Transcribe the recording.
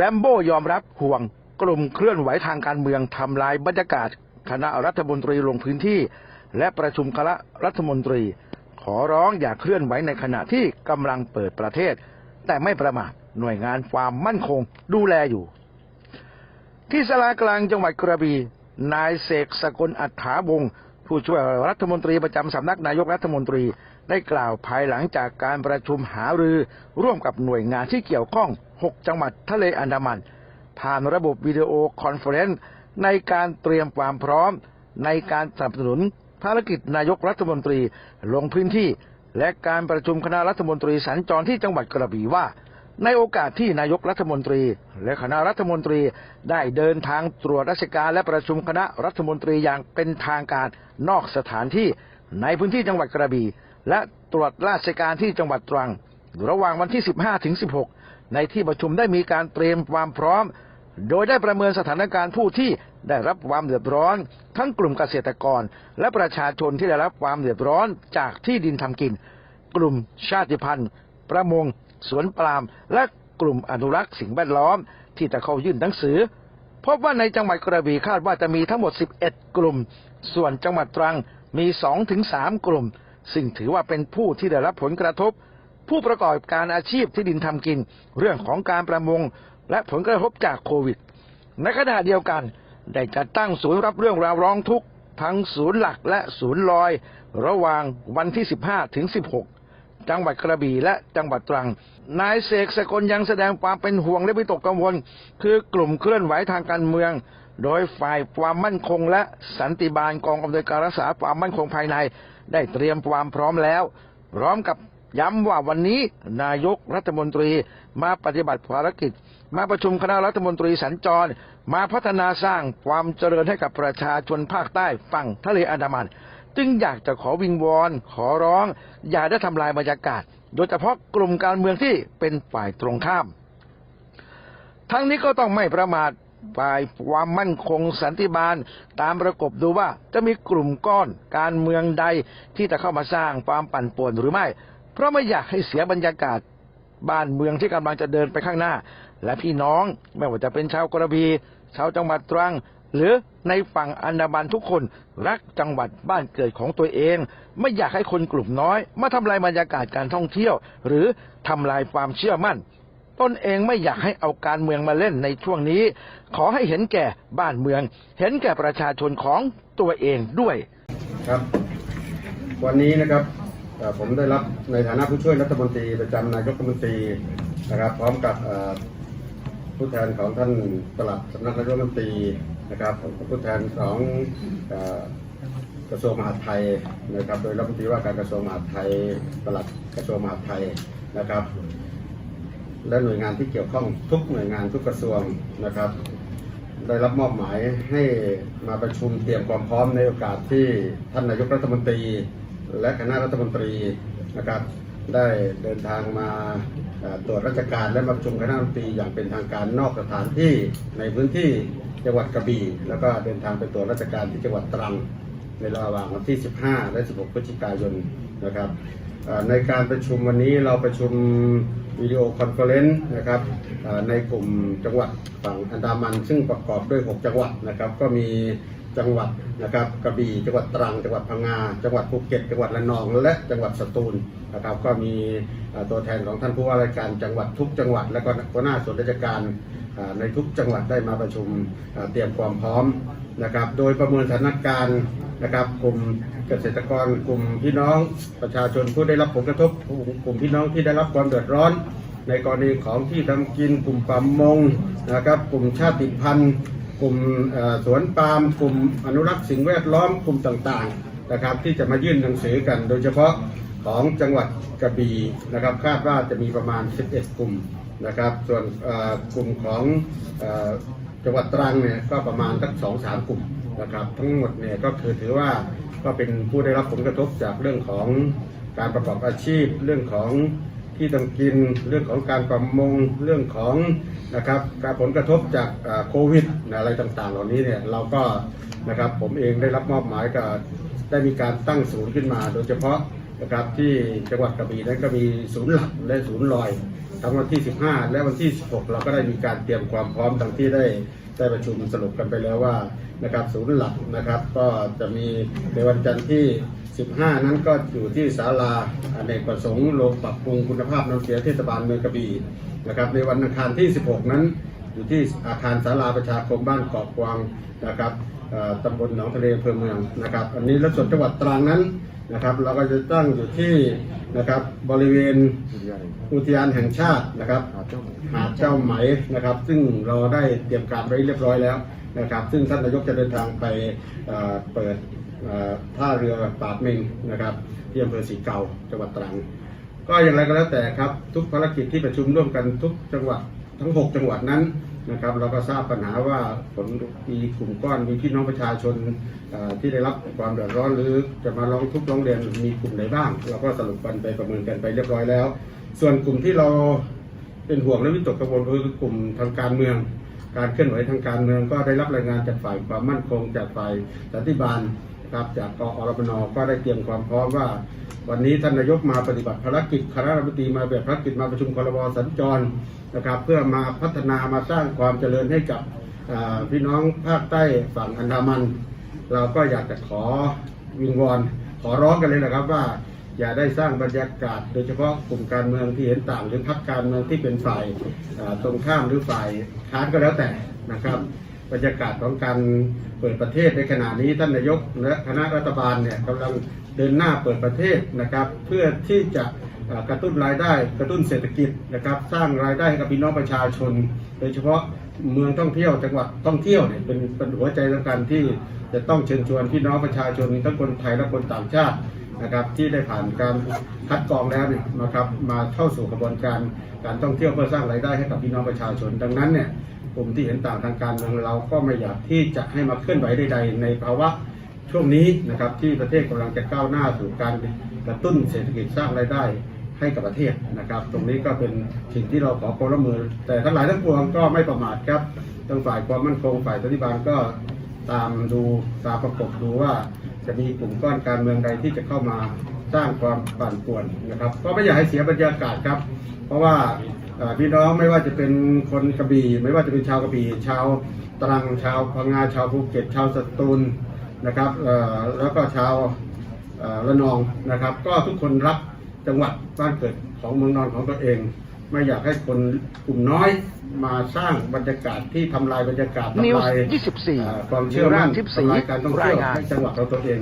แรมโบ้ยอมรับห่วงกลุ่มเคลื่อนไหวทางการเมืองทำลายบรรยากาศ คณะรัฐมนตรีลงพื้นที่ และประชุมคณะรัฐมนตรี ขอร้องอย่าเคลื่อนไหวในขณะที่กำลังเปิดประเทศ แต่ไม่ประมาทหน่วยงานความมั่นคงดูแลอยู่ ที่สลากลางจังหวัดกระบี่นายเสกสกลอัฏฐาวงศ์ ผู้ช่วยรัฐมนตรีประจำสำนักนายกรัฐมนตรีได้กล่าวภายหลังจากการประชุมหารือร่วมกับหน่วยงานที่เกี่ยวข้อง 6 จังหวัดทะเลอันดามัน ผ่านระบบวิดีโอคอนเฟอเรนซ์ในการเตรียมความพร้อม ในการสนับสนุนภารกิจนายกรัฐมนตรีลงพื้นที่ และการประชุมคณะรัฐมนตรีสัญจรที่จังหวัดกระบี่ว่า ในโอกาสที่นายกรัฐมนตรี และคณะรัฐมนตรีได้เดินทางตรวจราชการและประชุมคณะรัฐมนตรีอย่างเป็นทางการนอกสถานที่ในพื้นที่จังหวัดกระบี่และตรวจราชการที่จังหวัดตรัง ระหว่างวันที่ 15ถึง16 ในที่ประชุมได้มีการเตรียมความพร้อม โดยได้ประเมินสถานการณ์ผู้ที่ได้รับความเดือดร้อน ทั้งกลุ่มเกษตรกร และประชาชนที่ได้รับความเดือดร้อนจากที่ดินทำกิน กลุ่มชาติพันธุ์ ประมง สวนปาล์มและกลุ่มอนุรักษ์สิ่งแวดล้อม ที่จะเข้ายื่นหนังสือ พบว่าในจังหวัดกระบี่คาดว่าจะมีทั้งหมด 11 กลุ่ม ส่วนจังหวัดตรังมี 2-3 กลุ่ม ซึ่งถือว่าเป็นผู้ที่ได้รับผลกระทบ ผู้ประกอบการอาชีพที่ดินทำกิน เรื่องของการประมง และผลกระทบจากโควิด ในขณะเดียวกัน ได้จัดตั้งศูนย์รับเรื่องราวร้องทุกข์ทั้งศูนย์หลักและศูนย์ลอย ระหว่างวันที่ 15 ถึง 16 จังหวัดกระบี่และจังหวัดตรัง นายเสกสกลยังแสดงความเป็นห่วงและวิตกกังวล คือกลุ่มเคลื่อนไหวทางการเมือง โดยฝ่ายความมั่นคงและสันติบาลกองอำนวยการรักษาความมั่นคงภายใน ได้เตรียมความพร้อมแล้ว พร้อมกับย้ำว่าวันนี้นายกรัฐมนตรีมาปฏิบัติภารกิจ มาประชุมคณะรัฐมนตรีสัญจร มาพัฒนาสร้างความเจริญให้กับประชาชนภาคใต้ฝั่งทะเลอันดามัน จึงอยากจะขอวิงวอนขอร้อง อย่าได้ทำลายบรรยากาศ โดยเฉพาะกลุ่มการเมืองที่เป็นฝ่ายตรงข้าม ทั้งนี้ก็ต้องไม่ประมาทฝ่ายความมั่นคงสันติบาล ตามประกบดูว่าจะมีกลุ่มก้อนการเมืองใดที่จะเข้ามาสร้างความปั่นป่วนหรือไม่ เพราะไม่อยากให้เสียบรรยากาศบ้านเมืองที่กำลังจะเดินไปข้างหน้า และพี่น้องไม่ว่าจะเป็นชาวกระบี่ชาวจังหวัดตรัง หรือในฝั่งอันดามันทุกคนรักจังหวัดบ้านเกิดของตัวเอง ไม่อยากให้คนกลุ่มน้อย มาทำลายบรรยากาศการท่องเที่ยว หรือทำลายความเชื่อมั่นตนเองไม่อยากให้เอาการเมืองมาเล่นในช่วงนี้ ขอให้เห็นแก่บ้านเมือง เห็นแก่ประชาชนของตัวเองด้วย ครับ วันนี้นะครับผมได้รับในฐานะผู้ช่วยรัฐมนตรีประจำนายกรัฐมนตรีนะครับ พร้อมกับผู้แทนของท่านปลัดสำนักนายกรัฐมนตรี นะครับผู้แทนของกระทรวงมหาดไทยนะครับ โดยรัฐมนตรีว่าการกระทรวงมหาดไทยปลัดกระทรวงมหาดไทยนะครับ และหน่วยงานที่เกี่ยวข้องทุกหน่วยงานทุกกระทรวงนะครับ ได้รับมอบหมายให้มาประชุมเตรียมความพร้อมในโอกาสที่ท่านนายกรัฐมนตรี และคณะรัฐมนตรีนะครับ ได้เดินทางมาตรวจราชการและมาประชุมคณะรัฐมนตรีอย่างเป็นทางการนอกสถานที่ในพื้นที่ จังหวัดกระบี่ แล้วก็เดินทางไปตรวจราชการที่จังหวัดตรังในระหว่างวันที่ 15 และ 16 พฤศจิกายนนะครับในการประชุมวันนี้เราประชุมวิดีโอคอนเฟอเรนซ์นะครับในกลุ่มจังหวัดฝั่งอันดามัน ซึ่งประกอบด้วย 6 จังหวัดนะครับก็มีจังหวัดนะครับกระบี่จังหวัดตรัง จังหวัดพังงา จังหวัดภูเก็ต จังหวัดระนอง และจังหวัดสตูลนะครับก็มีตัวแทนของท่านผู้ว่าราชการจังหวัดทุกจังหวัด และก็หัวหน้าส่วนราชการ ในทุกจังหวัดได้มาประชุมเตรียมความพร้อมนะครับ โดยประเมินสถานการณ์นะครับกลุ่มเกษตรกรกลุ่มพี่น้องประชาชนผู้ได้รับผลกระทบกลุ่มพี่น้องที่ได้รับความเดือดร้อน ในกรณีของที่ทำกินกลุ่มป่ามงนะครับ กลุ่มชาติพันธุ์ กลุ่มสวนปาล์มกลุ่มอนุรักษ์สิ่งแวดล้อมกลุ่มต่างๆนะครับ ที่จะมายื่นหนังสือกัน โดยเฉพาะของจังหวัดกระบี่นะครับ คาดว่าจะมีประมาณ 11 กลุ่ม นะครับ ส่วนกลุ่มของจังหวัดตรังเนี่ยก็ประมาณสักสองสามกลุ่มนะครับ ทั้งหมดเนี่ยก็คือถือว่าก็เป็นผู้ได้รับผลกระทบจากเรื่องของการประกอบอาชีพ เรื่องของที่ทำกินเรื่องของการประมงเรื่องของนะครับการผลกระทบจากโควิดอะไรต่างๆ เหล่านี้เนี่ยเราก็นะครับผมเองได้รับมอบหมายกับได้มีการตั้งศูนย์ขึ้นมา โดยเฉพาะ นะครับที่จังหวัดกระบี่นั้นก็มีศูนย์หลักและศูนย์ลอยทั้งวันที่ 15 และวันที่ 16 เราก็ได้มีการเตรียมความพร้อมดังที่ได้ได้ประชุมสรุปกันไปแล้วว่านะครับศูนย์หลักนะครับก็จะมีในวันจันทร์ที่ 15 นั้นก็อยู่ที่ศาลาอเนกประสงค์โรงปรับปรุงคุณภาพน้ำเสียเทศบาลเมืองกระบี่นะครับในวันอังคารที่ 16 นั้น อยู่ที่อาคารศาลาประชาคมบ้านเกาะกวางนะครับตำบลหนองทะเลอำเภอเมืองนะครับ อันนี้และส่วนจังหวัดตรังนั้น นะครับ เราก็จะตั้งอยู่ที่นะครับบริเวณอุทยานแห่งชาตินะครับหาดเจ้าไหมนะครับ ซึ่งเราได้เตรียมการไว้เรียบร้อยแล้วนะครับ ซึ่งท่านนายกจะเดินทางไปเปิดท่าเรือปากเมงนะครับที่อำเภอสีเกาจังหวัดตรัง ก็อย่างไรก็แล้วแต่ครับ ทุกภารกิจที่ประชุมร่วมกันทุกจังหวัดทั้ง 6 จังหวัดนั้น นะครับเราก็ทราบปัญหาว่าผลมีกลุ่มก้อนมีพี่น้องประชาชนที่ได้รับความเดือดร้อนหรือจะมาร้องทุกข์ร้องเรียนมีกลุ่มไหนบ้าง เราก็สรุปกันไปประเมินกันไปเรียบร้อยแล้ว ส่วนกลุ่มที่เราเป็นห่วงและวิตกกังวลก็คือกลุ่มทางการเมือง การเคลื่อนไหวทางการเมืองก็ได้รับรายงานจากฝ่ายความมั่นคงจากฝ่ายสันติบาล ครับจากกอรมนก็ได้เตรียมความพร้อมว่า วันนี้ท่านนายกมาปฏิบัติภารกิจคณะรัฐมนตรีมาแบบภารกิจมาประชุมครมสัญจรนะครับ เพื่อมาพัฒนามาสร้างความเจริญให้กับพี่น้องภาคใต้ฝั่งอันดามัน เราก็อยากจะขอวิงวอนขอร้องกันเลยนะครับว่าอย่าได้สร้างบรรยากาศ โดยเฉพาะกลุ่มการเมืองที่เห็นต่างหรือพรรคการเมืองที่เป็นฝ่ายตรงข้ามหรือฝ่ายค้านก็แล้วแต่นะครับ บรรยากาศของการเปิดประเทศในขณะนี้ท่านนายกและคณะรัฐบาลเนี่ยกำลังเดินหน้าเปิดประเทศนะครับ เพื่อที่จะกระตุ้นรายได้กระตุ้นเศรษฐกิจนะครับ สร้างรายได้ให้กับพี่น้องประชาชน โดยเฉพาะเมืองท่องเที่ยวจังหวัดท่องเที่ยวเนี่ยเป็นเป็นหัวใจสำคัญที่จะต้องเชิญชวนพี่น้องประชาชนทั้งคนไทยและคนต่างชาตินะครับที่ได้ผ่านการคัดกรองแล้วเนี่ยนะครับมาเข้าสู่กระบวนการการท่องเที่ยวเพื่อสร้างรายได้ให้กับพี่น้องประชาชน ดังนั้นเนี่ย กลุ่มที่เห็นต่างทางการเมืองเราก็ไม่อยากที่จะให้มาเคลื่อนไหวใดๆในภาวะช่วงนี้นะครับที่ประเทศกำลังจะก้าวหน้าสู่การกระตุ้นเศรษฐกิจสร้างรายได้ให้กับประเทศนะครับ ตรงนี้ก็เป็นสิ่งที่เราขอความร่วมมือ แต่ทั้งหลายทั้งปวงก็ไม่ประมาทครับทั้งฝ่ายความมั่นคงฝ่ายรัฐบาลก็ตามดูตามประกบดูว่าจะมีกลุ่มก้อนการเมืองใดที่จะเข้ามาสร้างความปั่นป่วนนะครับ ก็ไม่อยากให้เสียบรรยากาศครับ เพราะว่า พี่น้องไม่ว่าจะเป็นคนกระบี่ ไม่ว่าจะเป็นชาวกระบี่ชาวตรังชาวพังงาชาวภูเก็ตชาวสตูลนะครับเอ่อแล้วก็ชาวเอ่อระนองนะครับ ก็ทุกคนรักจังหวัดบ้านเกิดของเมืองนอนของตัวเอง ไม่อยากให้คนกลุ่มน้อยมาสร้างบรรยากาศที่ทำลายบรรยากาศนิวทำลาย24อ่าความเชื่อมั่นนิวราชทิพย์ศรีทำลายการท่องเที่ยวรายงานให้จังหวัดเราตัวเอง